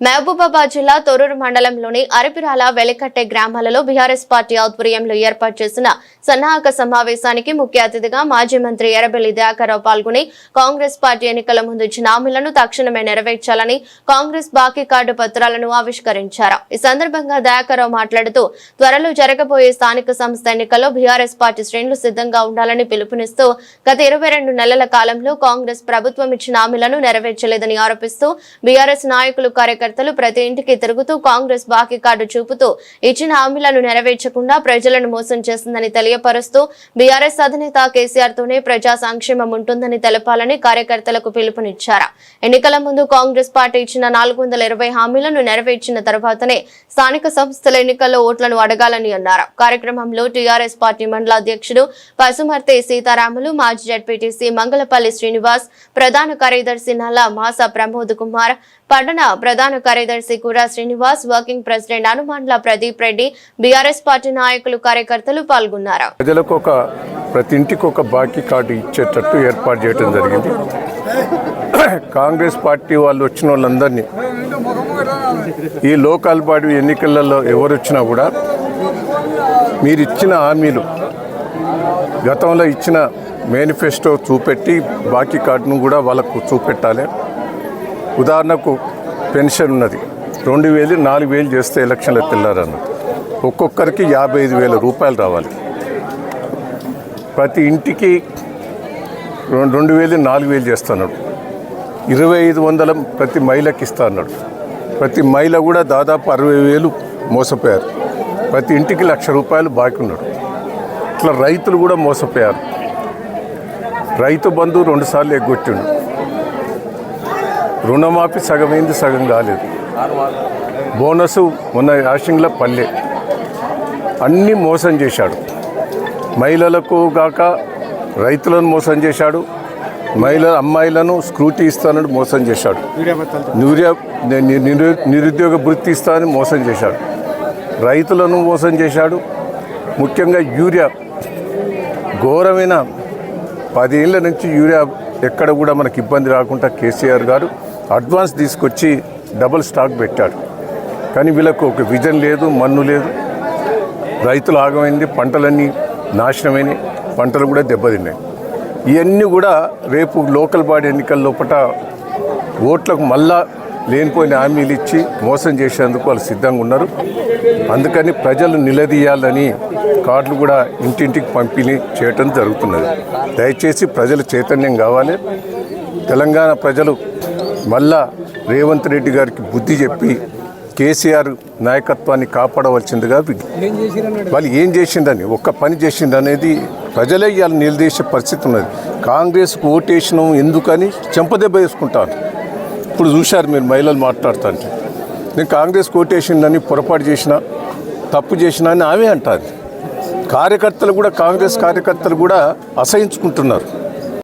మహబూబాబాద్ జిల్లా తొరూరు మండలంలోని అరపిరాల వెలికట్టె గ్రామాలలో బీఆర్ఎస్ పార్టీ ఆధ్వర్యంలో ఏర్పాటు చేసిన సన్నాహక సమావేశానికి ముఖ్య అతిథిగా మాజీ మంత్రి ఎర్రబెల్లి దయాకర్రావు పాల్గొని కాంగ్రెస్ పార్టీ ఎన్నికల ముందు ఇచ్చిన హామీలను తక్షణమే నెరవేర్చాలని కాంగ్రెస్ బాకీ కార్డు పత్రాలను ఆవిష్కరించారు. ఈ సందర్భంగా దయాకర్రావు మాట్లాడుతూ త్వరలో జరగబోయే స్థానిక సంస్థ ఎన్నికల్లో బీఆర్ఎస్ పార్టీ శ్రేణులు సిద్ధంగా ఉండాలని పిలుపునిస్తూ గత ఇరవై రెండు నెలల కాలంలో కాంగ్రెస్ ప్రభుత్వం ఇచ్చిన హామీలను నెరవేర్చలేదని ఆరోపిస్తూ బీఆర్ఎస్ నాయకులు కార్యకర్తలు ప్రతి ఇంటికి తిరుగుతూ కాంగ్రెస్ బాకీ కార్డు చూపుతూ ఇచ్చిన హామీలను నెరవేర్చకుండా ప్రజలను మోసం చేసిందని తెలియపరుస్తూ బీఆర్ఎస్ అధినేత కేసీఆర్ తోనే ప్రజా సంక్షేమం ఉంటుందని తెలపాలని కార్యకర్తలకు పిలుపునిచ్చారు. ఎన్నికల ముందు కాంగ్రెస్ పార్టీ ఇచ్చిన నాలుగు వందల ఇరవై హామీలను నెరవేర్చిన తర్వాతనే స్థానిక సంస్థల ఎన్నికల్లో ఓట్లను అడగాలని అన్నారు. కార్యక్రమంలో టీఆర్ఎస్ పార్టీ మండల అధ్యక్షుడు పసుమర్తి సీతారాములు మాజీ జడ్పీటీసీ మంగళపల్లి శ్రీనివాస్ ప్రధాన కార్యదర్శి నల్ల మాస ప్రమోద్ కుమార్ పట్టణ ప్రధాన కార్యదర్శి కురా శ్రీనివాస్ వర్కింగ్ ప్రెసిడెంట్ హనుమాన్ల ప్రదీప్ రెడ్డి బీఆర్ఎస్ పార్టీ నాయకులు కార్యకర్తలు పాల్గొన్నారు. ప్రజలకు ఒక ప్రతి ఇంటికి ఒక బాకీ కార్డు ఇచ్చేటట్టు ఏర్పాటు చేయడం జరిగింది. కాంగ్రెస్ పార్టీ వాళ్ళు వచ్చిన వాళ్ళందరినీ ఈ లోకల్ బాడీ ఎన్నికలలో ఎవరు వచ్చినా కూడా మీరు ఇచ్చిన హామీలు గతంలో ఇచ్చిన మేనిఫెస్టో చూపెట్టి బాకీ కార్డును కూడా వాళ్ళకు చూపెట్టాలి. ఉదాహరణకు పెన్షన్ ఉన్నది. రెండు వేలు నాలుగు వేలు చేస్తే ఎలక్షన్లో తెల్లారన్న ఒక్కొక్కరికి యాభై ఐదు వేల రూపాయలు రావాలి. ప్రతి ఇంటికి రెండు రెండు వేలు నాలుగు వేలు చేస్తున్నాడు. ఇరవై ఐదు వందల ప్రతి మహిళకి ఇస్తా అన్నాడు ప్రతి మహిళ కూడా దాదాపు అరవై వేలు మోసపోయారు. ప్రతి ఇంటికి లక్ష రూపాయలు బాకీ ఉన్నాడు. ఇట్లా రైతులు కూడా మోసపోయారు. రైతు బంధు రెండుసార్లు ఎగ్గొట్టిండు. రుణమాఫీ సగమైంది సగం కాలేదు. బోనస్ మొన్న యాషింగ్ల పల్లె. అన్నీ మోసం చేశాడు. మహిళలకు గాక రైతులను మోసం చేశాడు. మహిళ అమ్మాయిలను స్క్రూటీ ఇస్తానని మోసం చేశాడు. నిరు- నిరుద్యోగ వృత్తి ఇస్తానని మోసం చేశాడు. రైతులను మోసం చేశాడు. ముఖ్యంగా యూరియా. ఘోరమైన పదేళ్ళ నుంచి యూరియా ఎక్కడ కూడా మనకి ఇబ్బంది రాకుండా కేసీఆర్ గారు అడ్వాన్స్ తీసుకొచ్చి డబుల్ స్టాక్ పెట్టాడు. కానీ వీళ్ళకు ఒక విజన్ లేదు మన్ను లేదు. రైతులు ఆగమైంది పంటలన్నీ నాశనమైనవి పంటలు కూడా దెబ్బతిన్నాయి. ఇవన్నీ కూడా రేపు లోకల్ బాడీ ఎన్నికల లోపల ఓట్లకు మళ్ళా లేనిపోయిన హామీలు ఇచ్చి మోసం చేసేందుకు వాళ్ళు సిద్ధంగా ఉన్నారు. అందుకని ప్రజలు నిలదీయాలని కార్డులు కూడా ఇంటింటికి పంపిణీ చేయటం జరుగుతున్నది. దయచేసి ప్రజలు చైతన్యం కావాలి. తెలంగాణ ప్రజలు మళ్ళా రేవంత్ రెడ్డి గారికి బుద్ధి చెప్పి కేసీఆర్ నాయకత్వాన్ని కాపాడవలసిందిగా వాళ్ళు ఏం చేసిందని ఒక్క పని చేసిండు అనేది ప్రజలే ఇవాళ నిలదీసే పరిస్థితి ఉన్నది. కాంగ్రెస్కు ఓటేసినాం ఎందుకని చెంపదెబ్బ వేసుకుంటాను ఇప్పుడు చూశారు మీరు మహిళలు మాట్లాడుతుంటే. నేను కాంగ్రెస్ ఓటేసిందని పొరపాటు చేసిన తప్పు చేసిన అని ఆమె అంటారు. కార్యకర్తలు కూడా కాంగ్రెస్ కార్యకర్తలు కూడా అసహించుకుంటున్నారు.